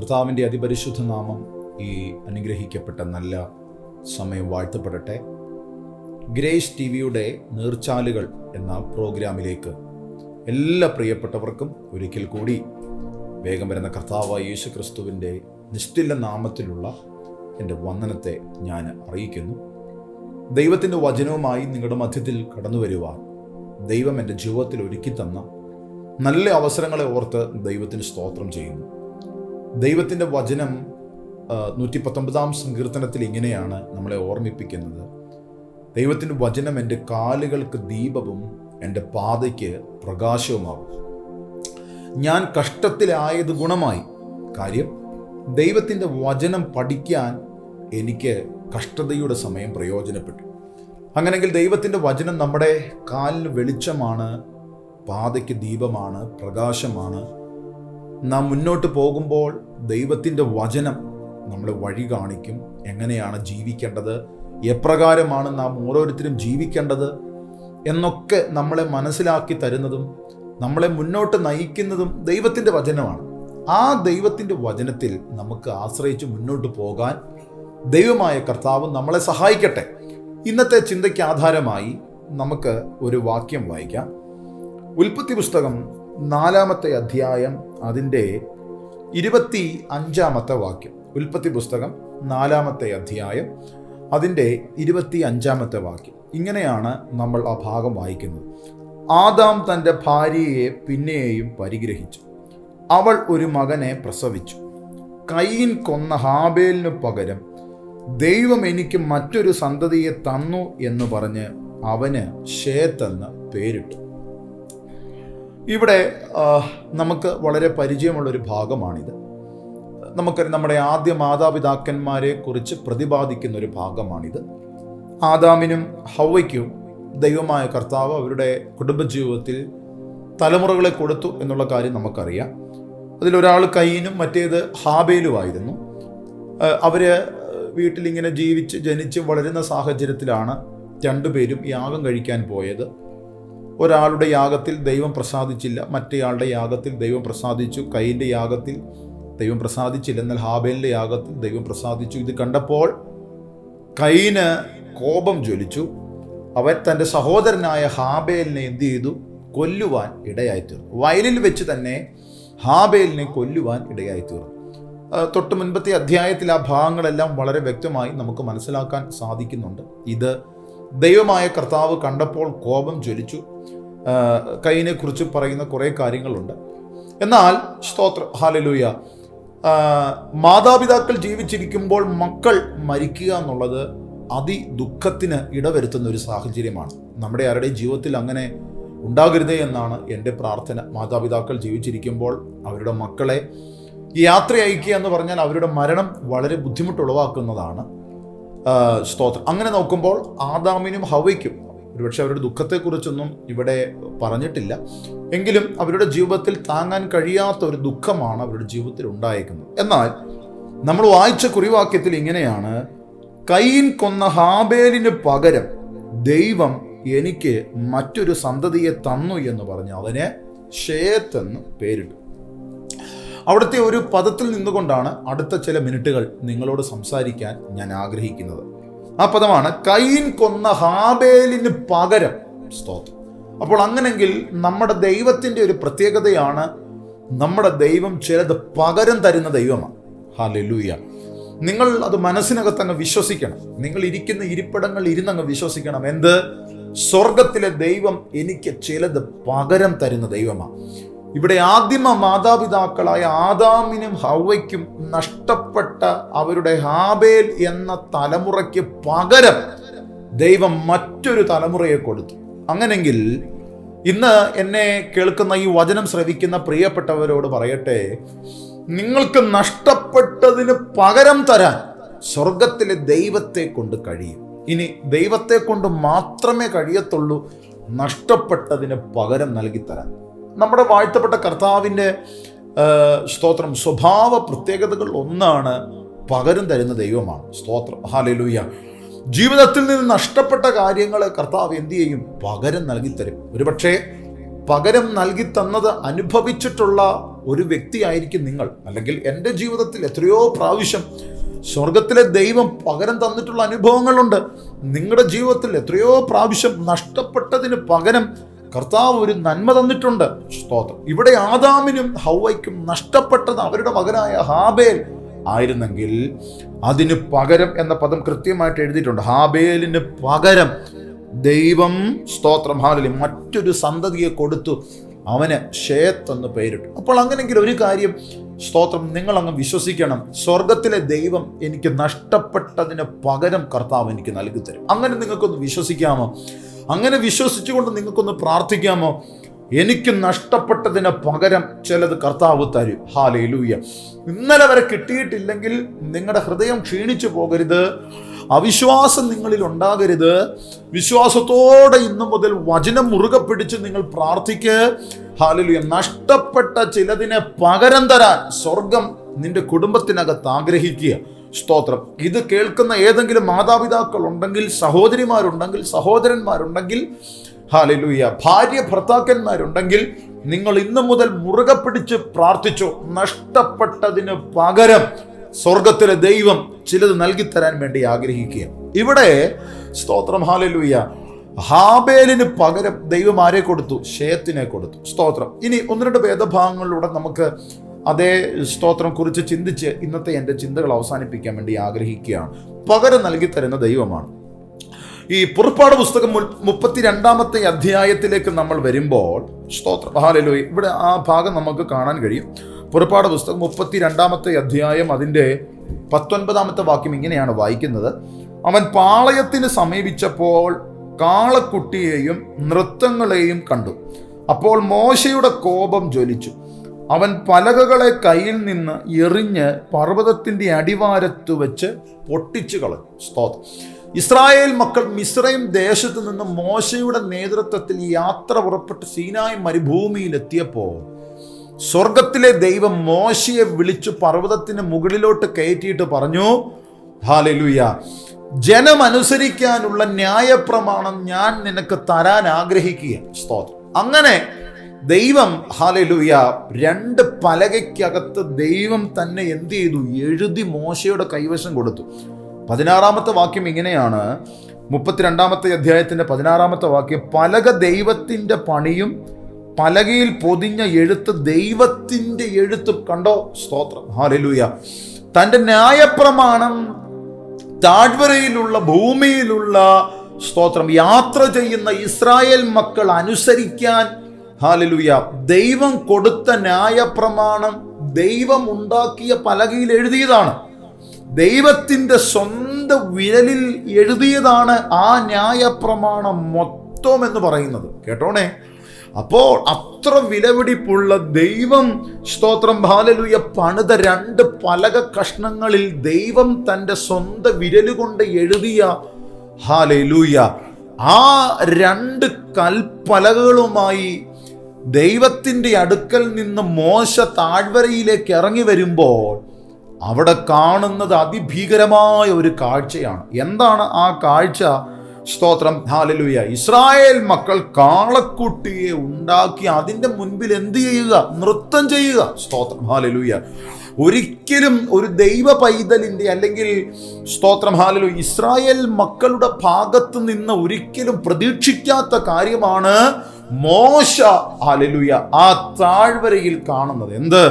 കർത്താവിന്റെ അതിപരിശുദ്ധ നാമം ഈ അനുഗ്രഹിക്കപ്പെട്ട നല്ല സമയം വാഴ്ത്തപ്പെടട്ടെ. ഗ്രേസ് ടി വിയുടെ നീർച്ചാലുകൾ എന്ന പ്രോഗ്രാമിലേക്ക് എല്ലാ പ്രിയപ്പെട്ടവർക്കും ഒരിക്കൽ കൂടി വേഗം വരുന്ന കർത്താവ് യേശു ക്രിസ്തുവിന്റെ നിശ്ചില നാമത്തിലുള്ള എന്റെ വന്ദനത്തെ ഞാൻ അറിയിക്കുന്നു. ദൈവത്തിന്റെ വചനവുമായി നിങ്ങളുടെ മധ്യത്തിൽ കടന്നു വരുവാൻ ദൈവം എന്റെ ജീവിതത്തിൽ ഒരുക്കി തന്ന നല്ല അവസരങ്ങളെ ഓർത്ത് ദൈവത്തിന് സ്തോത്രം ചെയ്യുന്നു. ദൈവത്തിന്റെ വചനം നൂറ്റി പത്തൊമ്പതാം സങ്കീർത്തനത്തിൽ ഇങ്ങനെയാണ് നമ്മളെ ഓർമ്മിപ്പിക്കുന്നത്. ദൈവത്തിന്റെ വചനം എന്റെ കാലുകൾക്ക് ദീപവും എന്റെ പാതയ്ക്ക് പ്രകാശവുമാകും. ഞാൻ കഷ്ടത്തിലായത് ഗുണമായി. കാര്യം ദൈവത്തിന്റെ വചനം പഠിക്കാൻ എനിക്ക് കഷ്ടതയുടെ സമയം പ്രയോജനപ്പെട്ടു. അങ്ങനെങ്കിൽ ദൈവത്തിന്റെ വചനം നമ്മുടെ കാലിന് വെളിച്ചമാണ് പാതയ്ക്ക് ദീപമാണ് പ്രകാശമാണ് നാം മുന്നോട്ട് പോകുമ്പോൾ ദൈവത്തിന്റെ വചനം നമ്മളെ വഴി കാണിക്കും. എങ്ങനെയാണ് ജീവിക്കേണ്ടത്? എപ്രകാരമാണ് നാം ഓരോരുത്തരും ജീവിക്കേണ്ടത്? എന്നൊക്കെ നമ്മളെ മനസ്സിലാക്കി തരുന്നതും നമ്മളെ മുന്നോട്ട് നയിക്കുന്നതും ദൈവത്തിന്റെ വചനമാണ്. ആ ദൈവത്തിന്റെ വചനത്തിൽ നമുക്ക് ആശ്രയിച്ച് മുന്നോട്ട് പോകാൻ ദൈവമായ കർത്താവ് നമ്മളെ സഹായിക്കട്ടെ. ഇന്നത്തെ ചിന്തയ്ക്ക് ആധാരമായി നമുക്ക് ഒരു വാക്യം വായിക്കാം. ഉൽപ്പത്തി പുസ്തകം നാലാമത്തെ അധ്യായം അതിന്റെ ഇരുപത്തി അഞ്ചാമത്തെ വാക്യം. ഉൽപ്പത്തി പുസ്തകം നാലാമത്തെ അധ്യായം അതിന്റെ ഇരുപത്തി അഞ്ചാമത്തെ വാക്യം. ഇങ്ങനെയാണ് നമ്മൾ ആ ഭാഗം വായിക്കുന്നത്. ആദാം തന്റെ ഭാര്യയെ പിന്നെയും പരിഗ്രഹിച്ചു. അവൾ ഒരു മകനെ പ്രസവിച്ചു. കൈൻ കൊന്ന ഹാബേലിനു പകരം ദൈവം എനിക്ക് മറ്റൊരു സന്തതിയെ തന്നു എന്ന് പറഞ്ഞ് അവന് ഷേത്ത് പേരിട്ടു. ഇവിടെ നമുക്ക് വളരെ പരിചയമുള്ളൊരു ഭാഗമാണിത്. നമുക്ക് നമ്മുടെ ആദ്യ മാതാപിതാക്കന്മാരെ കുറിച്ച് പ്രതിപാദിക്കുന്ന ഒരു ഭാഗമാണിത്. ആദാമിനും ഹവയ്ക്കും ദൈവമായ കർത്താവ് അവരുടെ കുടുംബജീവിതത്തിൽ തലമുറകളെ കൊടുത്തു എന്നുള്ള കാര്യം നമുക്കറിയാം. അതിലൊരാൾ കയ്യിനും മറ്റേത് ഹാബേലുമായിരുന്നു. അവർ വീട്ടിലിങ്ങനെ ജീവിച്ച് ജനിച്ച് വളരുന്ന സാഹചര്യത്തിലാണ് രണ്ടുപേരും യാഗം കഴിക്കാൻ പോയത്. ഒരാളുടെ യാഗത്തിൽ ദൈവം പ്രസാദിച്ചില്ല മറ്റേയാളുടെ യാഗത്തിൽ ദൈവം പ്രസാദിച്ചു കൈന്റെ യാഗത്തിൽ ദൈവം പ്രസാദിച്ചില്ല എന്നാൽ ഹാബേലിന്റെ യാഗത്തിൽ ദൈവം പ്രസാദിച്ചു. ഇത് കണ്ടപ്പോൾ കൈന് കോപം ജ്വലിച്ചു. അവൻ തന്റെ സഹോദരനായ ഹാബേലിനെ എന്തു ചെയ്തു? കൊല്ലുവാൻ ഇടയായിത്തീർന്നു വയലിൽ വെച്ച് തന്നെ ഹാബേലിനെ കൊല്ലുവാൻ ഇടയായിത്തീർന്നു തൊട്ട് മുൻപത്തെ അധ്യായത്തിൽ ആ ഭാഗങ്ങളെല്ലാം വളരെ വ്യക്തമായി നമുക്ക് മനസ്സിലാക്കാൻ സാധിക്കുന്നുണ്ട്. ഇത് ദൈവമായ കർത്താവ് കണ്ടപ്പോൾ കോപം ജ്വലിച്ചു. കൈനെ കുറിച്ച് പറയുന്ന കുറേ കാര്യങ്ങളുണ്ട്. എന്നാൽ സ്തോത്ര ഹാലലൂയ മാതാപിതാക്കൾ ജീവിച്ചിരിക്കുമ്പോൾ മക്കൾ മരിക്കുക എന്നുള്ളത് അതി ദുഃഖത്തിന് ഇടവരുത്തുന്ന ഒരു സാഹചര്യമാണ്. നമ്മുടെ ആരുടെയും ജീവിതത്തിൽ അങ്ങനെ ഉണ്ടാകരുതേ എന്നാണ് എന്റെ പ്രാർത്ഥന. മാതാപിതാക്കൾ ജീവിച്ചിരിക്കുമ്പോൾ അവരുടെ മക്കളെ യാത്ര അയക്കുക എന്ന് പറഞ്ഞാൽ അവരുടെ മരണം വളരെ ബുദ്ധിമുട്ടുളവാക്കുന്നതാണ് സ്തോത്രം. അങ്ങനെ നോക്കുമ്പോൾ ആദാമിനും ഹവയ്ക്കും ഒരുപക്ഷെ അവരുടെ ദുഃഖത്തെക്കുറിച്ചൊന്നും ഇവിടെ പറഞ്ഞിട്ടില്ല. എങ്കിലും അവരുടെ ജീവിതത്തിൽ താങ്ങാൻ കഴിയാത്ത ഒരു ദുഃഖമാണ് അവരുടെ ജീവിതത്തിൽ ഉണ്ടായേക്കുന്നത്. എന്നാൽ നമ്മൾ വായിച്ച കുറിവാക്യത്തിൽ ഇങ്ങനെയാണ് കൈൻ കൊന്ന ഹാബേലിന് പകരം ദൈവം എനിക്ക് മറ്റൊരു സന്തതിയെ തന്നു എന്ന് പറഞ്ഞു. അതിനെ ഷേത്ത് എന്ന് പേരിട്ടു. അവിടുത്തെ ഒരു പദത്തിൽ നിന്നുകൊണ്ടാണ് അടുത്ത ചില മിനിറ്റുകൾ നിങ്ങളോട് സംസാരിക്കാൻ ഞാൻ ആഗ്രഹിക്കുന്നത്. ആ പദമാണ് കൈൻ കൊന്ന ഹാബേലിന് പകരം സ്തോത്രം. അപ്പോൾ അങ്ങനെങ്കിൽ നമ്മുടെ ദൈവത്തിന്റെ ഒരു പ്രത്യേകതയാണ് നമ്മുടെ ദൈവം ചിലത് പകരം തരുന്ന ദൈവമാണ്. ഹാലൂയ നിങ്ങൾ അത് മനസ്സിനകത്ത് അങ്ങ് വിശ്വസിക്കണം. നിങ്ങൾ ഇരിക്കുന്ന ഇരിപ്പിടങ്ങൾ ഇരുന്നങ്ങ് വിശ്വസിക്കണം. എന്ത്? സ്വർഗത്തിലെ ദൈവം എനിക്ക് ചിലത് പകരം തരുന്ന ദൈവമാണ്. ഇവിടെ ആദിമ മാതാപിതാക്കളായ ആദാമിനും ഹവയ്ക്കും നഷ്ടപ്പെട്ട അവരുടെ ഹാബേൽ എന്ന തലമുറയ്ക്ക് പകരം ദൈവം മറ്റൊരു തലമുറയെ കൊടുത്തു. അങ്ങനെങ്കിൽ ഇന്ന് എന്നെ കേൾക്കുന്ന ഈ വചനം ശ്രവിക്കുന്ന പ്രിയപ്പെട്ടവരോട് പറയട്ടെ നിങ്ങൾക്ക് നഷ്ടപ്പെട്ടതിന് പകരം തരാൻ സ്വർഗത്തിലെ ദൈവത്തെ കൊണ്ട് കഴിയും. ഇനി ദൈവത്തെ കൊണ്ട് മാത്രമേ കഴിയത്തുള്ളൂ നഷ്ടപ്പെട്ടതിന് പകരം നൽകിത്തരാൻ. തരാൻ നമ്മുടെ വാഴ്ത്തപ്പെട്ട കർത്താവിന്റെ സ്തോത്രം. സ്വഭാവ പ്രത്യേകതകൾ ഒന്നാണ് പകരം തരുന്ന ദൈവമാണ്. സ്തോത്രം. ഹാലലൂയ ജീവിതത്തിൽ നിന്ന് നഷ്ടപ്പെട്ട കാര്യങ്ങൾ കർത്താവ് എന്തു ചെയ്യും? പകരം നൽകി തരും ഒരുപക്ഷെ പകരം നൽകി തന്നത് അനുഭവിച്ചിട്ടുള്ള ഒരു വ്യക്തിയായിരിക്കും നിങ്ങൾ. അല്ലെങ്കിൽ എന്റെ ജീവിതത്തിൽ എത്രയോ പ്രാവശ്യം സ്വർഗത്തിലെ ദൈവം പകരം തന്നിട്ടുള്ള അനുഭവങ്ങളുണ്ട്. നിങ്ങളുടെ ജീവിതത്തിൽ എത്രയോ പ്രാവശ്യം നഷ്ടപ്പെട്ടതിന് പകരം കർത്താവ് ഒരു നന്മ തന്നിട്ടുണ്ട്. സ്തോത്രം. ഇവിടെ ആദാമിനും ഹൗവയ്ക്കും നഷ്ടപ്പെട്ടത് അവരുടെ മകനായ ഹാബേൽ ആയിരുന്നെങ്കിൽ അതിന് പകരം എന്ന പദം കൃത്യമായിട്ട് എഴുതിയിട്ടുണ്ട്. ഹാബേലിന് പകരം ദൈവം സ്തോത്രം ഹാലലി മറ്റൊരു സന്തതിയെ കൊടുത്തു. അവന് ഷേത്ത് എന്ന് പേരിട്ടു. അപ്പോൾ അങ്ങനെങ്കിൽ ഒരു കാര്യം സ്തോത്രം നിങ്ങൾ അങ്ങ് വിശ്വസിക്കണം. സ്വർഗത്തിലെ ദൈവം എനിക്ക് നഷ്ടപ്പെട്ടതിന് പകരം കർത്താവ് എനിക്ക് നൽകി തരും അങ്ങനെ നിങ്ങൾക്കൊന്ന് വിശ്വസിക്കാമോ? അങ്ങനെ വിശ്വസിച്ചുകൊണ്ട് നിങ്ങൾക്കൊന്ന് പ്രാർത്ഥിക്കാമോ? എനിക്ക് നഷ്ടപ്പെട്ടതിന് പകരം ചിലത് കർത്താവ് തരും. ഹാലേ ലൂയ ഇന്നലെ വരെ കിട്ടിയിട്ടില്ലെങ്കിൽ നിങ്ങളുടെ ഹൃദയം ക്ഷീണിച്ചു പോകരുത്. അവിശ്വാസം നിങ്ങളിൽ ഉണ്ടാകരുത്. വിശ്വാസത്തോടെ ഇന്നു മുതൽ വചനം മുറുകെ പിടിച്ച് നിങ്ങൾ പ്രാർത്ഥിക്ക്. ഹാലലുയ. നഷ്ടപ്പെട്ട ചിലതിനെ പകരം തരാൻ സ്വർഗം നിന്റെ കുടുംബത്തിനകത്ത് ആഗ്രഹിക്കുക. സ്തോത്രം. ഇത് കേൾക്കുന്ന ഏതെങ്കിലും മാതാപിതാക്കൾ ഉണ്ടെങ്കിൽ സഹോദരിമാരുണ്ടെങ്കിൽ സഹോദരന്മാരുണ്ടെങ്കിൽ ഹാലലൂയ ഭാര്യ ഭർത്താക്കന്മാരുണ്ടെങ്കിൽ നിങ്ങൾ ഇന്നു മുതൽ മുറുകെ പിടിച്ച് പ്രാർത്ഥിച്ചു. നഷ്ടപ്പെട്ടതിന് പകരം സ്വർഗത്തിലെ ദൈവം ചിലത് നൽകിത്തരാൻ വേണ്ടി ആഗ്രഹിക്കുക. ഇവിടെ സ്തോത്രം ഹാലലൂയ ഹാബേലിന് പകരം ദൈവം ആരെ കൊടുത്തു? ഷേത്തിനെ കൊടുത്തു. സ്തോത്രം. ഇനി ഒന്ന് രണ്ട് ഭേദഭാഗങ്ങളിലൂടെ നമുക്ക് അതേ സ്തോത്രം കുറിച്ച് ചിന്തിച്ച് ഇന്നത്തെ എന്റെ ചിന്തകൾ അവസാനിപ്പിക്കാൻ വേണ്ടി ആഗ്രഹിക്കുകയാണ്. പകരം നൽകി തരുന്ന ദൈവമാണ്. ഈ പുറപ്പാട് പുസ്തകം മുപ്പത്തിരണ്ടാമത്തെ അധ്യായത്തിലേക്ക് നമ്മൾ വരുമ്പോൾ സ്തോത്രം. ഹാലലോ ഇവിടെ ആ ഭാഗം നമുക്ക് കാണാൻ കഴിയും. പുറപ്പാട് പുസ്തകം മുപ്പത്തി രണ്ടാമത്തെ അധ്യായം അതിന്റെ പത്തൊൻപതാമത്തെ വാക്യം ഇങ്ങനെയാണ് വായിക്കുന്നത്. അവൻ പാളയത്തിന് സമീപിച്ചപ്പോൾ കാളക്കുട്ടിയെയും നൃത്തങ്ങളെയും കണ്ടു. അപ്പോൾ മോശയുടെ കോപം ജ്വലിച്ചു. അവൻ പലകകളെ കയ്യിൽ നിന്ന് എറിഞ്ഞ് പർവതത്തിന്റെ അടിവാരത്ത് വെച്ച് പൊട്ടിച്ചു കളഞ്ഞു. സ്തോത്രം. ഇസ്രായേൽ മക്കൾ മിശ്രയും ദേശത്ത് നിന്ന് മോശയുടെ നേതൃത്വത്തിൽ യാത്ര പുറപ്പെട്ട് സീനായ് മരുഭൂമിയിലെത്തിയപ്പോൾ സ്വർഗത്തിലെ ദൈവം മോശയെ വിളിച്ചു പർവതത്തിന് മുകളിലോട്ട് കയറ്റിയിട്ട് പറഞ്ഞു ഹാലലുയ. ജനമനുസരിക്കാനുള്ള ന്യായപ്രമാണം ഞാൻ നിനക്ക് തരാൻ ആഗ്രഹിക്കുക സ്തോത്രം. അങ്ങനെ ദൈവം ഹാലലുയ രണ്ട് പലകയ്ക്കകത്ത് ദൈവം തന്നെ എന്ത് ചെയ്തു? എഴുതി മോശയുടെ കൈവശം കൊടുത്തു. പതിനാറാമത്തെ വാക്യം ഇങ്ങനെയാണ്. മുപ്പത്തിരണ്ടാമത്തെ അധ്യായത്തിന്റെ പതിനാറാമത്തെ വാക്യം പലക ദൈവത്തിന്റെ പണിയും പലകയിൽ പൊതിഞ്ഞ എഴുത്ത് ദൈവത്തിന്റെ എഴുത്തും. കണ്ടോ? സ്തോത്രം. ഹാലലൂയ തന്റെ ന്യായപ്രമാണം താഴ്വരയിലുള്ള ഭൂമിയിലുള്ള സ്തോത്രം. യാത്ര ചെയ്യുന്ന ഇസ്രായേൽ മക്കൾ അനുസരിക്കാൻ ഹാലലുയ. ദൈവം കൊടുത്ത ന്യായപ്രമാണം ദൈവം ഉണ്ടാക്കിയ പലകയിൽ എഴുതിയതാണ്. ദൈവത്തിന്റെ സ്വന്തം വിരലിൽ എഴുതിയതാണ് ആ ന്യായപ്രമാണം മൊത്തം എന്ന് പറയുന്നത്. കേട്ടോണേ? അപ്പോൾ അത്ര വിലപിടിപ്പുള്ള ദൈവം സ്തോത്രം ഭാലലുയ പണിത രണ്ട് പലക കഷ്ണങ്ങളിൽ ദൈവം തന്റെ സ്വന്തം വിരലുകൊണ്ട് എഴുതിയ ഹാലലൂയ. ആ രണ്ട് കൽപ്പലകളുമായി ദൈവത്തിന്റെ അടുക്കൽ നിന്ന് മോശ താഴ്വരയിലേക്ക് ഇറങ്ങി വരുമ്പോൾ അവിടെ കാണുന്നത് അതിഭീകരമായ ഒരു കാഴ്ചയാണ്. എന്താണ് ആ കാഴ്ച? സ്തോത്രം. ഹാലലുയ ഇസ്രായേൽ മക്കൾ കാളക്കുട്ടിയെ ഉണ്ടാക്കി അതിന്റെ മുൻപിൽ എന്ത് ചെയ്യുക? നൃത്തം ചെയ്യുക. സ്തോത്രം. ഹാലലുയ ഒരിക്കലും ഒരു ദൈവ പൈതലിന്റെ അല്ലെങ്കിൽ സ്തോത്രം ഹാലലു ഇസ്രായേൽ മക്കളുടെ ഭാഗത്ത് നിന്ന് ഒരിക്കലും പ്രതീക്ഷിക്കാത്ത കാര്യമാണ് മോശ ഹാലലുയ ആ താഴ്വരയിൽ കാണുന്നത്. എന്ത്?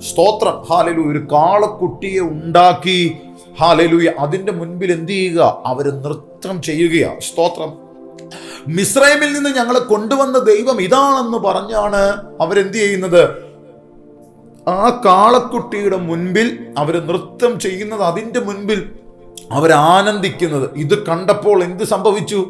സ്തോത്രം ഹാലലു ഒരു കാളക്കുട്ടിയെ ഉണ്ടാക്കി ഹാലലുയ അതിന്റെ മുൻപിൽ എന്ത് ചെയ്യുക? അവർ നൃത്തം ചെയ്യുകയാണ് സ്തോത്രം. മിസ്രൈമിൽ നിന്ന് ഞങ്ങളെ കൊണ്ടുവന്ന ദൈവം ഇതാണെന്ന് പറഞ്ഞാണ് അവരെന്ത് ചെയ്യുന്നത്? ആ കാളക്കുട്ടിയുടെ മുൻപിൽ അവർ നൃത്തം ചെയ്യുന്നത് അതിന്റെ മുൻപിൽ അവർ ആനന്ദിക്കുന്നത്. ഇത് കണ്ടപ്പോൾ എന്ത് സംഭവിച്ചു?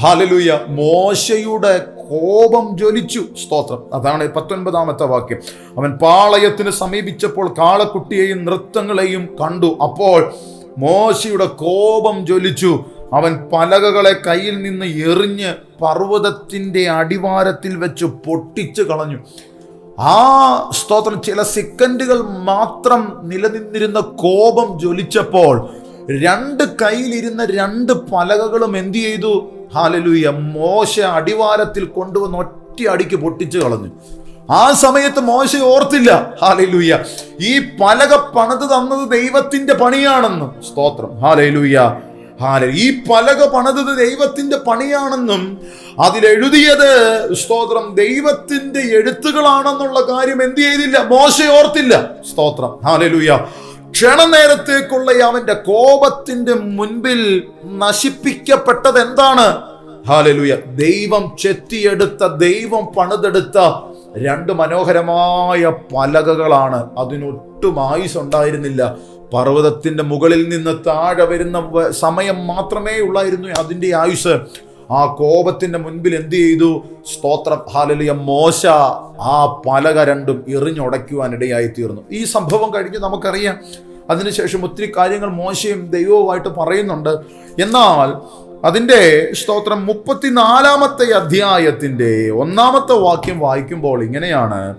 ഹാലലൂയ മോശയുടെ കോപം ജ്വലിച്ചു. സ്തോത്രം. അതാണ് പത്തൊൻപതാമത്തെ വാക്യം. അവൻ പാളയത്തിന് സമീപിച്ചപ്പോൾ കാളക്കുട്ടിയെയും നൃത്തങ്ങളെയും കണ്ടു. അപ്പോൾ മോശയുടെ കോപം ജ്വലിച്ചു. അവൻ പലകകളെ കയ്യിൽ നിന്ന് എറിഞ്ഞ് പർവതത്തിന്റെ അടിവാരത്തിൽ വെച്ച് പൊട്ടിച്ചു കളഞ്ഞു. ആ സ്തോത്രം. ചില സെക്കൻഡുകൾ മാത്രം നിലനിന്നിരുന്ന കോപം ജ്വലിച്ചപ്പോൾ രണ്ട് കയ്യിലിരുന്ന രണ്ട് പലകകളും എന്തു ചെയ്തു? ഹാലലൂയ മോശ അടിവാരത്തിൽ കൊണ്ടുവന്ന് ഒറ്റ അടിക്ക് പൊട്ടിച്ചു കളഞ്ഞു. ആ സമയത്ത് മോശ ഓർത്തില്ല. ഹാലലൂയ ഈ പലക പണിത് തന്നത് ദൈവത്തിന്റെ പണിയാണെന്ന്. സ്തോത്രം. ഹാലയിലൂയ ഹാല ഈ പലക പണിതത് ദൈവത്തിന്റെ പണിയാണെന്നും അതിലെഴുതിയത് സ്തോത്രം ദൈവത്തിന്റെ എഴുത്തുകളാണെന്നുള്ള കാര്യം എന്ത് ചെയ്തില്ല? മോശ ഓർത്തില്ല. സ്തോത്രം. ഹാലലൂയ. ക്ഷണനേരത്തേക്കുള്ള അവന്റെ കോപത്തിന്റെ മുൻപിൽ നശിപ്പിക്കപ്പെട്ടത് എന്താണ്? ഹാലലൂയ. ദൈവം ചെത്തിയെടുത്ത ദൈവം പണിതെടുത്ത രണ്ട് മനോഹരമായ പലകകളാണ്. അതിനൊട്ടും ആയുസ് ഉണ്ടായിരുന്നില്ല. പർവതത്തിന്റെ മുകളിൽ നിന്ന് താഴെ വരുന്ന സമയം മാത്രമേ ഉള്ളായിരുന്നു അതിന്റെ ആയുസ്. ആ കോപത്തിന്റെ മുൻപിൽ എന്ത് ചെയ്തു? സ്തോത്ര. ഹാലലിയ മോശ ആ പലക രണ്ടും എറിഞ്ഞുടയ്ക്കുവാനിടയായി തീർന്നു ഈ സംഭവം കഴിഞ്ഞ് നമുക്കറിയാം. അതിനുശേഷം ഒത്തിരി കാര്യങ്ങൾ മോശയും ദൈവവുമായിട്ട് പറയുന്നുണ്ട്. എന്നാൽ അതിന്റെ സ്തോത്രം മുപ്പത്തിനാലാമത്തെ അധ്യായത്തിന്റെ ഒന്നാമത്തെ വാക്യം വായിക്കുമ്പോൾ ഇങ്ങനെയാണ്.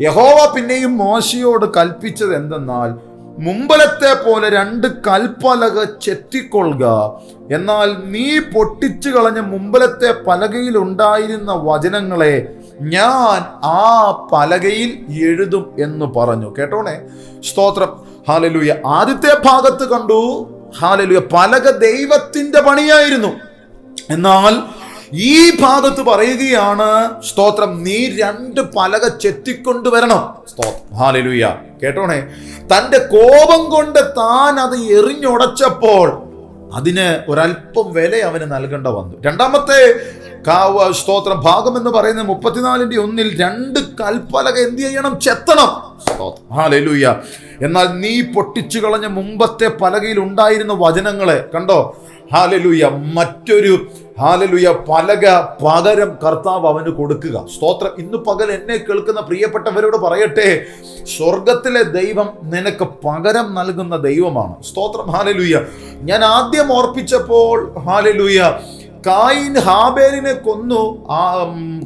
യഹോവ പിന്നെയും മോശയോട് കൽപ്പിച്ചത് എന്തെന്നാൽ മുമ്പലത്തെ പോലെ രണ്ട് കൽപ്പലക ചെത്തിക്കൊള്ളുക. എന്നാൽ നീ പൊട്ടിച്ചു കളഞ്ഞ മുമ്പലത്തെ പലകയിൽ ഉണ്ടായിരുന്ന വചനങ്ങളെ ഞാൻ ആ പലകയിൽ എഴുതും എന്ന് പറഞ്ഞു. കേട്ടോണേ? സ്തോത്രം. ഹാലലുയ. ആദ്യത്തെ ഭാഗത്ത് കണ്ടു. ഹാലലുയ. പലക ദൈവത്തിന്റെ പണിയായിരുന്നു. എന്നാൽ ഈ ഭാഗത്ത് പറയുകയാണ് സ്തോത്രം നീ രണ്ട് പലക ചെത്തിക്കൊണ്ടുവരണം. സ്തോത്രം. ഹാലലൂയ. കേട്ടോണേ? തന്റെ കോപം കൊണ്ട് താൻ അത് എറിഞ്ഞുടച്ചപ്പോൾ അതിന് ഒരല്പം വില അവന് നൽകേണ്ട വന്നു. രണ്ടാമത്തെ സ്തോത്രം ഭാഗം എന്ന് പറയുന്നത് മുപ്പത്തിനാലിന്റെ ഒന്നിൽ രണ്ട് കൽപ്പലക എന്ത് ചെയ്യണം? ചെത്തണം. സ്തോത്രം. ഹാലലൂയ. എന്നാൽ നീ പൊട്ടിച്ചു കളഞ്ഞ മുമ്പത്തെ പലകയിൽ ഉണ്ടായിരുന്ന വചനങ്ങളെ കണ്ടോ? ഹാലലൂയ മറ്റൊരു ഹാലലുയ പലക പകരം കർത്താവ് അവന് കൊടുക്കുക. സ്തോത്രം. ഇന്ന് പകൽ എന്നെ കേൾക്കുന്ന പ്രിയപ്പെട്ടവരോട് പറയട്ടെ സ്വർഗത്തിലെ ദൈവം നിനക്ക് പകരം നൽകുന്ന ദൈവമാണ്. സ്തോത്രം. ഹാലലുയ. ഞാൻ ആദ്യം ഓർപ്പിച്ചപ്പോൾ ഹാലലൂയ കായിൻ ഹാബേലിനെ കൊന്നു. ആ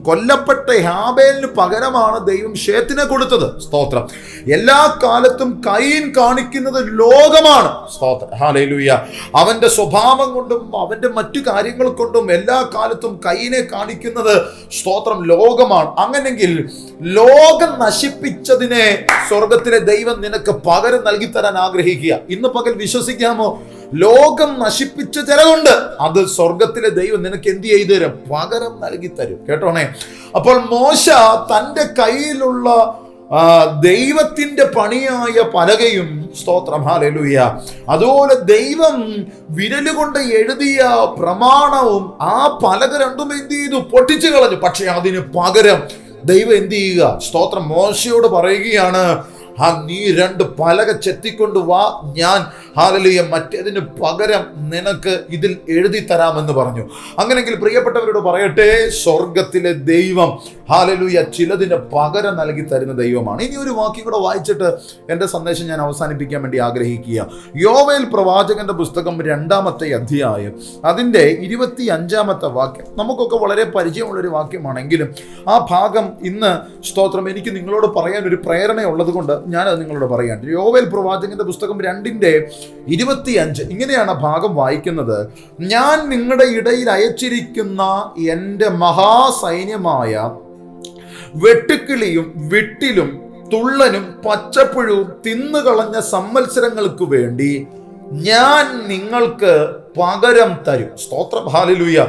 കൊല്ലപ്പെട്ട ഹാബേലിന് പകരമാണ് ദൈവം ഷേത്തിനെ കൊടുത്തത്. സ്തോത്രം. എല്ലാ കാലത്തും കൈൻ കാണിക്കുന്നത് ലോകമാണ്. സ്തോത്രം. ഹാലയിലൂയ അവന്റെ സ്വഭാവം കൊണ്ടും അവന്റെ മറ്റു കാര്യങ്ങൾ കൊണ്ടും എല്ലാ കാലത്തും കൈനെ കാണിക്കുന്നത് സ്തോത്രം ലോകമാണ്. അങ്ങനെങ്കിൽ ലോകം നശിപ്പിച്ചതിനെ സ്വർഗത്തിലെ ദൈവം നിനക്ക് പകരം നൽകി തരാൻ ആഗ്രഹിക്കുക. ഇന്ന് പകൽ വിശ്വസിക്കാമോ? ലോകം നശിപ്പിച്ച ചിലവുണ്ട്. അത് സ്വർഗത്തിലെ ദൈവം നിനക്ക് എന്ത് ചെയ്തു തരും? പകരം നൽകി തരും. കേട്ടോണേ? അപ്പോൾ മോശ തന്റെ കയ്യിലുള്ള ദൈവത്തിന്റെ പണിയായ പലകയും സ്തോത്രം അതുപോലെ ദൈവം വിരലുകൊണ്ട് എഴുതിയ പ്രമാണവും ആ പലക രണ്ടും എന്ത് ചെയ്തു? പൊട്ടിച്ചു കളഞ്ഞു. പക്ഷെ അതിന് പകരം ദൈവം എന്ത് ചെയ്യുക? സ്തോത്രം മോശയോട് പറയുകയാണ് ആ നീ രണ്ട് പലക ചെത്തിക്കൊണ്ട് വാ ഞാൻ ഹാലലിയ മറ്റേതിന് പകരം നിനക്ക് ഇതിൽ എഴുതി തരാമെന്ന് പറഞ്ഞു. അങ്ങനെങ്കിൽ പ്രിയപ്പെട്ടവരോട് പറയട്ടെ സ്വർഗത്തിലെ ദൈവം ഹാലലുയ ചിലതിന് പകരം നൽകി തരുന്ന ദൈവമാണ്. ഇനി ഒരു വാക്യം കൂടെ വായിച്ചിട്ട് എന്റെ സന്ദേശം ഞാൻ അവസാനിപ്പിക്കാൻ വേണ്ടി ആഗ്രഹിക്കുക. യോവയിൽ പ്രവാചകന്റെ പുസ്തകം രണ്ടാമത്തെ അധ്യായം അതിന്റെ ഇരുപത്തി അഞ്ചാമത്തെ വാക്യം. നമുക്കൊക്കെ വളരെ പരിചയമുള്ളൊരു വാക്യമാണെങ്കിലും ആ ഭാഗം ഇന്ന് സ്തോത്രം. എനിക്ക് നിങ്ങളോട് പറയാൻ ഒരു പ്രേരണ ഉള്ളത് കൊണ്ട് ഞാനത് നിങ്ങളോട് പറയാൻ. യോവേൽ പ്രവാചകന്റെ പുസ്തകം രണ്ടിന്റെ ഇരുപത്തി അഞ്ച് ഇങ്ങനെയാണ് ഭാഗം വായിക്കുന്നത്. ഞാൻ നിങ്ങളുടെ ഇടയിൽ അയച്ചിരിക്കുന്ന എന്റെ മഹാസൈന്യമായ വെട്ടുക്കിളിയും വിട്ടിലും തുള്ളനും പച്ചപ്പുഴുവും തിന്നുകളഞ്ഞ സമ്മത്സരങ്ങൾക്ക് വേണ്ടി ഞാൻ നിങ്ങൾക്ക് പകരം തരും. സ്തോത്ര. ഹാലലൂയ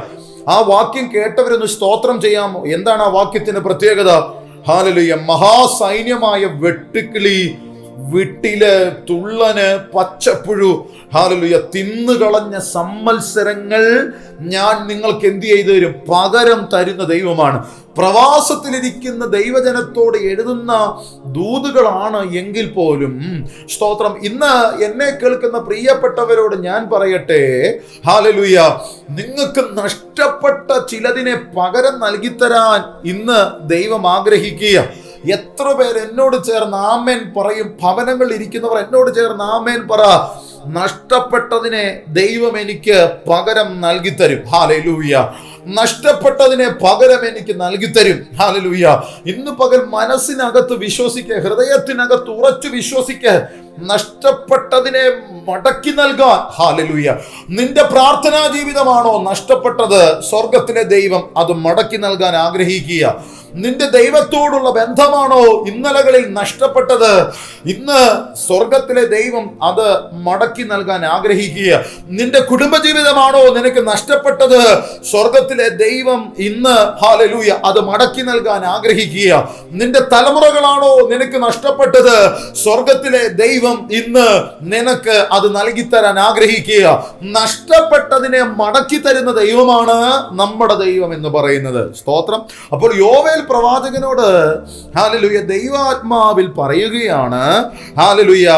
ആ വാക്യം കേട്ടവരൊന്ന് സ്തോത്രം ചെയ്യാമോ? എന്താണ് ആ വാക്യത്തിന്റെ പ്രത്യേകത? ഹാലലൂയ മഹാസൈന്യമായ വെട്ടുക്കിളി വിട്ടിൽ തുള്ളന് പച്ചപ്പുഴു. ഹാലലുയ തിന്നുകളഞ്ഞ സമ്മത്സരങ്ങൾ ഞാൻ നിങ്ങൾക്ക് എന്ത് ചെയ്തു തരും? പകരം തരുന്ന ദൈവമാണ്. പ്രവാസത്തിലിരിക്കുന്ന ദൈവജനത്തോട് എഴുതുന്ന ദൂതുകളാണ് എങ്കിൽ പോലും. സ്തോത്രം. ഇന്ന് എന്നെ കേൾക്കുന്ന പ്രിയപ്പെട്ടവരോട് ഞാൻ പറയട്ടെ. ഹാലലുയ നിങ്ങൾക്ക് നഷ്ടപ്പെട്ട ചിലതിനെ പകരം നൽകിത്തരാൻ ഇന്ന് ദൈവം ആഗ്രഹിക്കുക. എത്ര പേർ എന്നോട് ചേർന്ന് ആമേൻ പറയും. ഭവനങ്ങൾ ഇരിക്കുന്നവർ എന്നോട് ചേർന്ന് ആമേൻ പറ. നഷ്ടപ്പെട്ടതിനെ ദൈവം എനിക്ക് പകരം നൽകി തരും ഹാലലൂയ്യ നഷ്ടപ്പെട്ടതിനെ പകരം എനിക്ക് നൽകി തരും ഹാലലൂയ്യ ഇന്ന് പകൽ മനസ്സിനകത്ത് വിശ്വസിക്കുക ഹൃദയത്തിനകത്ത് ഉറച്ചു വിശ്വസിക്കുക നഷ്ടപ്പെട്ടതിനെ മടക്കി നൽകാൻ. ഹാലലുയ നിന്റെ പ്രാർത്ഥനാ ജീവിതമാണോ നഷ്ടപ്പെട്ടത്? സ്വർഗത്തിലെ ദൈവം അത് മടക്കി നൽകാൻ ആഗ്രഹിക്കുക. നിന്റെ ദൈവത്തോടുള്ള ബന്ധമാണോ ഇന്നലകളിൽ നഷ്ടപ്പെട്ടത്? ഇന്ന് സ്വർഗത്തിലെ ദൈവം അത് മടക്കി നൽകാൻ ആഗ്രഹിക്കുക. നിന്റെ കുടുംബജീവിതമാണോ നിനക്ക് നഷ്ടപ്പെട്ടത്? സ്വർഗത്തിലെ ദൈവം ഇന്ന് ഹാലലൂയ അത് മടക്കി നൽകാൻ ആഗ്രഹിക്കുക. നിന്റെ തലമുറകളാണോ നിനക്ക് നഷ്ടപ്പെട്ടത്? സ്വർഗത്തിലെ ദൈവം ഇന്ന് നിനക്ക് അത് നൽകി തരാൻ ആഗ്രഹിക്കുക. നഷ്ടപ്പെട്ടതിനെ മടക്കി തരുന്ന ദൈവമാണ് നമ്മുടെ ദൈവം എന്ന് പറയുന്നത്. സ്തോത്രം. അപ്പോൾ യോവേൽ പ്രവാചകനോട് ഹാലലുയ ദൈവാത്മാവിൽ പറയുകയാണ് ഹാലലുയ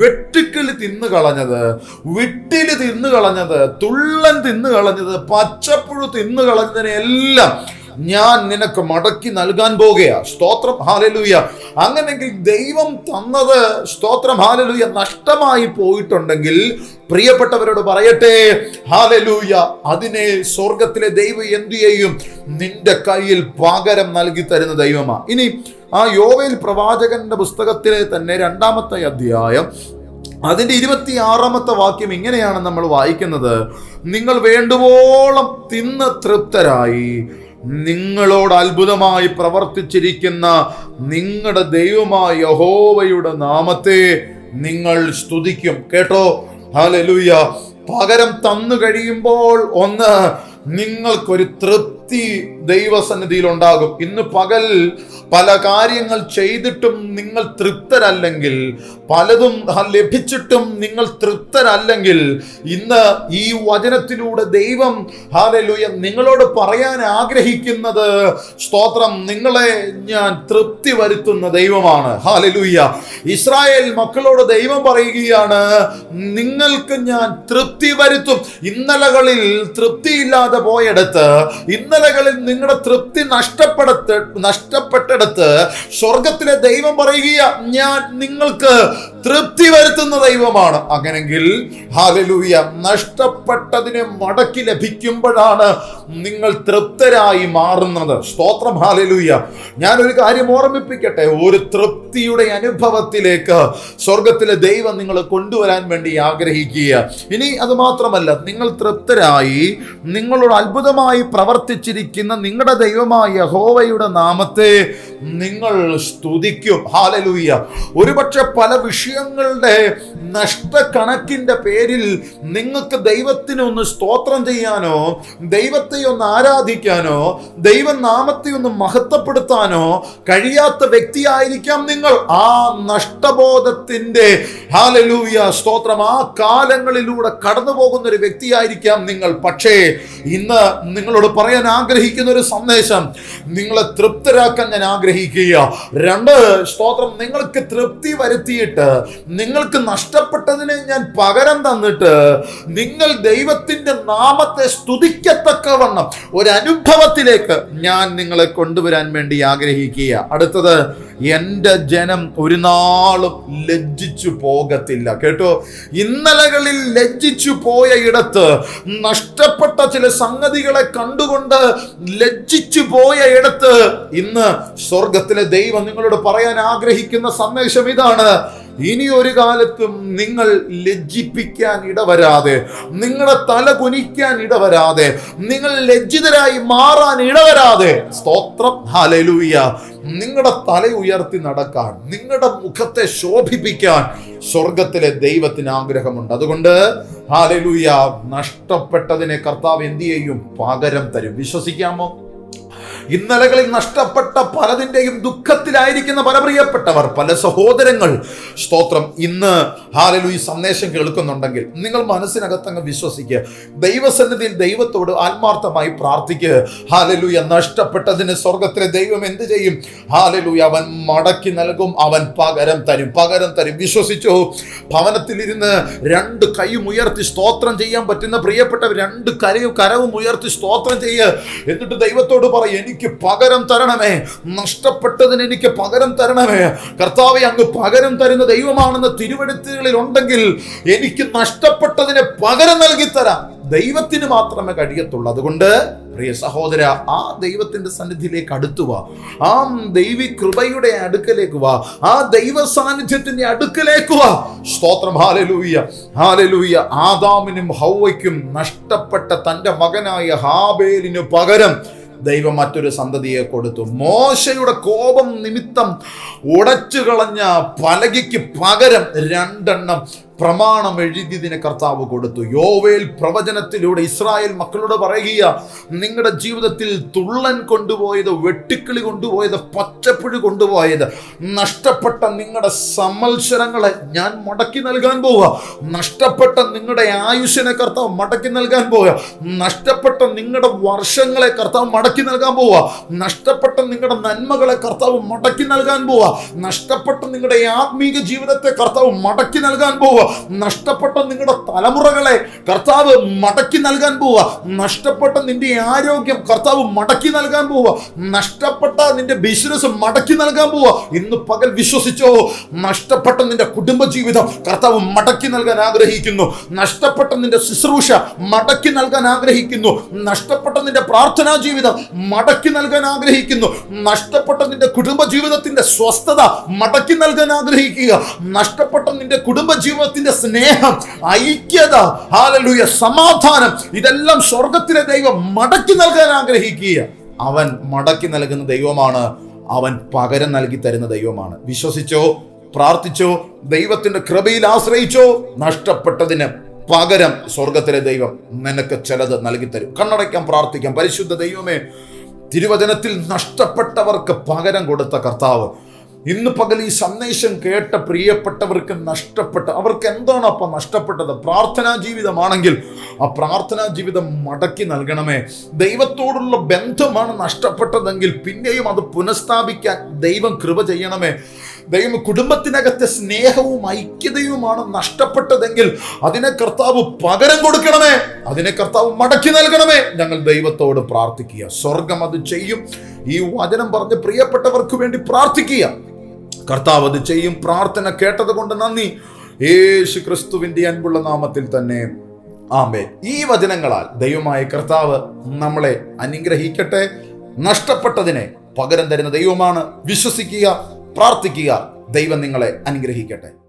വെട്ടുക്കിളി തിന്നു കളഞ്ഞത് വിട്ടിൽ തിന്നു കളഞ്ഞത് തുള്ളൻ തിന്നു കളഞ്ഞത് പച്ചപ്പുഴു തിന്നു കളഞ്ഞതിനെ എല്ലാം ഞാൻ നിനക്ക് മടക്കി നൽകാൻ പോകുകയാ. സ്തോത്രം ഹാലലൂയ അങ്ങനെങ്കിൽ ദൈവം തന്നത് സ്തോത്രം ഹാലലൂയ നഷ്ടമായി പോയിട്ടുണ്ടെങ്കിൽ പ്രിയപ്പെട്ടവരോട് പറയട്ടെ ഹാലലൂയ അതിനെ സ്വർഗത്തിലെ ദൈവം എന്തു ചെയ്യും? നിന്റെ കയ്യിൽ പകരം നൽകി തരുന്ന ദൈവമാ. ഇനി ആ യോവേൽ പ്രവാചകന്റെ പുസ്തകത്തിലെ തന്നെ രണ്ടാമത്തെ അധ്യായം അതിന്റെ ഇരുപത്തിയാറാമത്തെ വാക്യം ഇങ്ങനെയാണ് നമ്മൾ വായിക്കുന്നത്. നിങ്ങൾ വേണ്ടുവോളം തിന്ന് തൃപ്തരായി. നിങ്ങളോട് അത്ഭുതമായി പ്രവർത്തിച്ചിരിക്കുന്ന നിങ്ങളുടെ ദൈവമായ യഹോവയുടെ നാമത്തെ നിങ്ങൾ സ്തുതിക്കും. കേട്ടോ? ഹലലുയ പകരം തന്നു കഴിയുമ്പോൾ ഒന്ന് നിങ്ങൾക്കൊരു തൃപ്തി ദൈവസന്നിധിയിൽ ഉണ്ടാകും ഇന്ന് പകൽ പല കാര്യങ്ങൾ ചെയ്തിട്ടും നിങ്ങൾ തൃപ്തരല്ലെങ്കിൽ പലതും ലഭിച്ചിട്ടും നിങ്ങൾ തൃപ്തരല്ലെങ്കിൽ ഇന്ന് ഈ വചനത്തിലൂടെ ദൈവം ഹാലലുയ നിങ്ങളോട് പറയാൻ ആഗ്രഹിക്കുന്നത് സ്തോത്രം നിങ്ങളെ ഞാൻ തൃപ്തി വരുത്തുന്ന ദൈവമാണ്. ഹാലലുയ്യ ഇസ്രായേൽ മക്കളോട് ദൈവം പറയുകയാണ് നിങ്ങൾക്ക് ഞാൻ തൃപ്തി വരുത്തും. ഇന്നലകളിൽ തൃപ്തിയില്ലാതെ പോയെടുത്ത് ഇന്നലകളിൽ നിങ്ങളുടെ തൃപ്തി നഷ്ടപ്പെടുത്ത നഷ്ടപ്പെട്ടെടുത്ത് സ്വർഗത്തിലെ ദൈവം പറയുക ഞാൻ നിങ്ങൾക്ക് തൃപ്തി വരുത്തുന്ന ദൈവമാണ്. അങ്ങനെങ്കിൽ ഹാലലൂയ നഷ്ടപ്പെട്ടതിനെ മടക്കി ലഭിക്കുമ്പോഴാണ് നിങ്ങൾ തൃപ്തരായി മാറുന്നത്. സ്തോത്രം ഹാലലൂയ ഞാനൊരു കാര്യം ഓർമ്മിപ്പിക്കട്ടെ. ഒരു തൃപ്തിയുടെ അനുഭവത്തിലേക്ക് സ്വർഗത്തിലെ ദൈവം നിങ്ങളെ കൊണ്ടുവരാൻ വേണ്ടി ആഗ്രഹിക്കുക. ഇനി അത് മാത്രമല്ല നിങ്ങൾ തൃപ്തരായി നിങ്ങളോട് അത്ഭുതമായി പ്രവർത്തിച്ചിരിക്കുന്ന നിങ്ങളുടെ ദൈവമായ യഹോവയുടെ നാമത്തെ നിങ്ങൾ സ്തുതിക്കും. ഹാലലൂയ ഒരുപക്ഷെ പല വിഷയങ്ങളുടെ നഷ്ടക്കണക്കിന്റെ പേരിൽ നിങ്ങൾക്ക് ദൈവത്തിന് ഒന്ന് സ്തോത്രം ചെയ്യാനോ ദൈവത്തെ ഒന്ന് ആരാധിക്കാനോ ദൈവനാമത്തെ ഒന്ന് മഹത്വപ്പെടുത്താനോ കഴിയാത്ത വ്യക്തിയായിരിക്കാം നിങ്ങൾ. ആ നഷ്ടബോധത്തിന്റെ ഹാലലൂയ സ്തോത്രം ആ കാലങ്ങളിലൂടെ കടന്നു പോകുന്ന ഒരു വ്യക്തിയായിരിക്കാം നിങ്ങൾ. പക്ഷേ ഇന്ന് നിങ്ങളോട് പറയാൻ ആഗ്രഹിക്കുന്ന ഒരു സന്ദേശം. നിങ്ങളെ തൃപ്തരാക്കാൻ ഞാൻ ആഗ്രഹിക്കുക രണ്ട് സ്തോത്രം നിങ്ങൾക്ക് തൃപ്തി വരുത്തിയിട്ട് നിങ്ങൾക്ക് നഷ്ടപ്പെട്ടതിനെ ഞാൻ പകരം തന്നിട്ട് നിങ്ങൾ ദൈവത്തിന്റെ നാമത്തെ സ്തുതിക്കത്തക്കവണ്ണം ഒരു അനുഭവത്തിലേക്ക് ഞാൻ നിങ്ങളെ കൊണ്ടുവരാൻ വേണ്ടി ആഗ്രഹിക്കുക. അടുത്തത് എന്റെ ജനം ഒരു നാളും ലജ്ജിച്ചു പോകത്തില്ല. കേട്ടോ? ഇന്നലകളിൽ ലജ്ജിച്ചു പോയ ഇടത്ത് നഷ്ടപ്പെട്ട ചില സംഗതികളെ കണ്ടുകൊണ്ട് ലജ്ജിച്ചു പോയ ഇടത്ത് ഇന്ന് സ്വർഗത്തിലെ ദൈവം നിങ്ങളോട് പറയാൻ ആഗ്രഹിക്കുന്ന സന്ദേശം ഇതാണ്. ഇനി ഒരു കാലത്തും നിങ്ങൾ ലജ്ജിപ്പിക്കാൻ ഇടവരാതെ നിങ്ങളുടെ തല കുനിക്കാൻ ഇടവരാതെ നിങ്ങൾ ലജ്ജിതരായി മാറാൻ ഇടവരാതെ. സ്തോത്രം. ഹാലലൂയ നിങ്ങളുടെ തല ഉയർത്തി നടക്കാൻ നിങ്ങളുടെ മുഖത്തെ ശോഭിപ്പിക്കാൻ സ്വർഗത്തിലെ ദൈവത്തിന് ആഗ്രഹമുണ്ട്. അതുകൊണ്ട് ഹാലലൂയ നഷ്ടപ്പെട്ടതിനെ കർത്താവ് എന്തു ചെയ്യും? പകരം തരും. വിശ്വസിക്കാമോ? ഇന്നലകളിൽ നഷ്ടപ്പെട്ട പലതിന്റെയും ദുഃഖത്തിലായിരിക്കുന്ന പല പ്രിയപ്പെട്ടവർ പല സഹോദരങ്ങൾ. സ്തോത്രം. ഇന്ന് ഹാലലു ഈ സന്ദേശം കേൾക്കുന്നുണ്ടെങ്കിൽ നിങ്ങൾ മനസ്സിനകത്തങ്ങ് വിശ്വസിക്കുക ദൈവസന്നിധിയിൽ ദൈവത്തോട് ആത്മാർത്ഥമായി പ്രാർത്ഥിക്കുക ഹാലലുയ നഷ്ടപ്പെട്ടതിന് സ്വർഗത്തിലെ ദൈവം എന്ത് ചെയ്യും? ഹാലലു അവൻ മടക്കി നൽകും അവൻ പകരം തരും പകരം തരും. വിശ്വസിച്ചു. ഭവനത്തിലിരുന്ന് രണ്ട് കൈയും ഉയർത്തി സ്തോത്രം ചെയ്യാൻ പറ്റുന്ന പ്രിയപ്പെട്ടവർ രണ്ട് കരയും കരവും ഉയർത്തി സ്തോത്രം ചെയ്യുക എന്നിട്ട് ദൈവത്തോട് പറയും എനിക്ക് പകരം തരണമേ. നഷ്ടപ്പെട്ടതിന് എനിക്ക് പകരം തരണമേ. കർത്താവെ അങ്ങ് പകരം തരുന്ന ദൈവമാണെന്ന് തിരുവെടുത്തുകളിൽ ഉണ്ടെങ്കിൽ എനിക്ക് നഷ്ടപ്പെട്ടതിന് പകരം നൽകി തരാം. ദൈവത്തിന് മാത്രമേ കഴിയത്തുള്ളൂ. അതുകൊണ്ട് പ്രിയ സഹോദര ആ ദൈവത്തിന്റെ സന്നിധിയിലേക്ക് അടുത്തു വാ. ആ ദൈവി കൃപയുടെ അടുക്കലേക്ക് വാ. ആ ദൈവ സാന്നിധ്യത്തിന്റെ അടുക്കലേക്ക് വാ. സ്തോത്രം. ഹാലലൂയ ഹാലലൂയ ആദാമിനും ഹൗവയ്ക്കും നഷ്ടപ്പെട്ട തന്റെ മകനായ ഹാബേലിനു പകരം ദൈവം മറ്റൊരു സന്തതിയെ കൊടുത്തു. മോശയുടെ കോപം നിമിത്തം ഉടച്ചു കളഞ്ഞ പലകയ്ക്ക് പകരം രണ്ടെണ്ണം പ്രമാണം എഴുതിയതിനെ കർത്താവ് കൊടുത്തു. യോവേൽ പ്രവചനത്തിലൂടെ ഇസ്രായേൽ മക്കളോട് പറയുക നിങ്ങളുടെ ജീവിതത്തിൽ തുള്ളൻ കൊണ്ടുപോയത് വെട്ടിക്കിളി കൊണ്ടുപോയത് പച്ചപ്പുഴി കൊണ്ടുപോയത് നഷ്ടപ്പെട്ട നിങ്ങളുടെ സമ്മത്സരങ്ങളെ ഞാൻ മടക്കി നൽകാൻ പോവുക. നഷ്ടപ്പെട്ട നിങ്ങളുടെ ആയുഷിനെ കർത്താവ് മടക്കി നൽകാൻ പോവുക. നഷ്ടപ്പെട്ട നിങ്ങളുടെ വർഷങ്ങളെ കർത്താവ് മടക്കി നൽകാൻ പോവുക. നഷ്ടപ്പെട്ട നിങ്ങളുടെ നന്മകളെ കർത്താവ് മടക്കി നൽകാൻ പോവുക. നഷ്ടപ്പെട്ട നിങ്ങളുടെ ആത്മീക ജീവിതത്തെ കർത്താവ് മടക്കി നൽകാൻ പോവുക. നഷ്ടപ്പെട്ട നിങ്ങളുടെ തലമുറകളെ കർത്താവ് മടക്കി നൽകാൻ പോവുക. നഷ്ടപ്പെട്ട നിന്റെ ആരോഗ്യം കർത്താവ് മടക്കി നൽകാൻ പോവുക. നഷ്ടപ്പെട്ട നിന്റെ ബിസിനസ് മടക്കി നൽകാൻ പോവുക. ഇന്ന് പകൽ വിശ്വസിച്ചോ? നഷ്ടപ്പെട്ട നിന്റെ കുടുംബജീവിതം കർത്താവ് മടക്കി നൽകാൻ ആഗ്രഹിക്കുന്നു. നഷ്ടപ്പെട്ട നിന്റെ ശുശ്രൂഷ മടക്കി നൽകാൻ ആഗ്രഹിക്കുന്നു. നഷ്ടപ്പെട്ട നിന്റെ പ്രാർത്ഥനാ ജീവിതം മടക്കി നൽകാൻ ആഗ്രഹിക്കുന്നു. നഷ്ടപ്പെട്ട നിന്റെ കുടുംബ ജീവിതത്തിന്റെ സ്വസ്ഥത മടക്കി നൽകാൻ ആഗ്രഹിക്കുക. നഷ്ടപ്പെട്ട നിന്റെ കുടുംബജീവിതത്തിന്റെ സ്നേഹം ഐക്യത ഹാലലൂയ സമാധാനം ഇതെല്ലാം സ്വർഗത്തിലെ ദൈവം മടക്കി നൽകാൻ ആഗ്രഹിക്കുക. അവൻ മടക്കി നൽകുന്ന ദൈവമാണ് അവൻ പകരം നൽകി തരുന്ന ദൈവമാണ്. വിശ്വസിച്ചോ? പ്രാർത്ഥിച്ചോ? ദൈവത്തിന്റെ കൃപയിൽ ആശ്രയിച്ചോ? നഷ്ടപ്പെട്ടതിന് പകരം സ്വർഗത്തിലെ ദൈവം നിനക്ക് ചിലത് നൽകി തരും. കണ്ണടയ്ക്കാൻ പ്രാർത്ഥിക്കാം. പരിശുദ്ധ ദൈവമേ തിരുവചനത്തിൽ നഷ്ടപ്പെട്ടവർക്ക് പകരം കൊടുത്ത കർത്താവ് ഇന്ന് പകൽ ഈ സന്ദേശം കേട്ട പ്രിയപ്പെട്ടവർക്ക് നഷ്ടപ്പെട്ട അവർക്ക് എന്താണ് അപ്പം നഷ്ടപ്പെട്ടത്? പ്രാർത്ഥനാ ജീവിതമാണെങ്കിൽ ആ പ്രാർത്ഥനാ ജീവിതം മടക്കി നൽകണമേ. ദൈവത്തോടുള്ള ബന്ധമാണ് നഷ്ടപ്പെട്ടതെങ്കിൽ പിന്നെയും അത് പുനഃസ്ഥാപിക്കാൻ ദൈവം കൃപ ചെയ്യണമേ. ദൈവം കുടുംബത്തിനകത്തെ സ്നേഹവും ഐക്യതയുമാണ് നഷ്ടപ്പെട്ടതെങ്കിൽ അതിനെ കർത്താവ് പകരം കൊടുക്കണമേ. അതിനെ കർത്താവ് മടക്കി നൽകണമേ. ഞങ്ങൾ ദൈവത്തോട് പ്രാർത്ഥിക്കുക. സ്വർഗം അത് ചെയ്യും. ഈ വചനം പറഞ്ഞ് പ്രിയപ്പെട്ടവർക്ക് വേണ്ടി പ്രാർത്ഥിക്കുക. കർത്താവ് അത് ചെയ്യും. പ്രാർത്ഥന കേട്ടത് കൊണ്ട് നന്ദി. യേശു ക്രിസ്തുവിന്റെ അൻപുള്ള നാമത്തിൽ തന്നെ. ആമേ ഈ വചനങ്ങളാൽ ദൈവമായ കർത്താവ് നമ്മളെ അനുഗ്രഹിക്കട്ടെ. നഷ്ടപ്പെട്ടതിനെ പകരം തരുന്ന ദൈവമാണ്. വിശ്വസിക്കുക പ്രാർത്ഥിക്കുക. ദൈവം നിങ്ങളെ അനുഗ്രഹിക്കട്ടെ.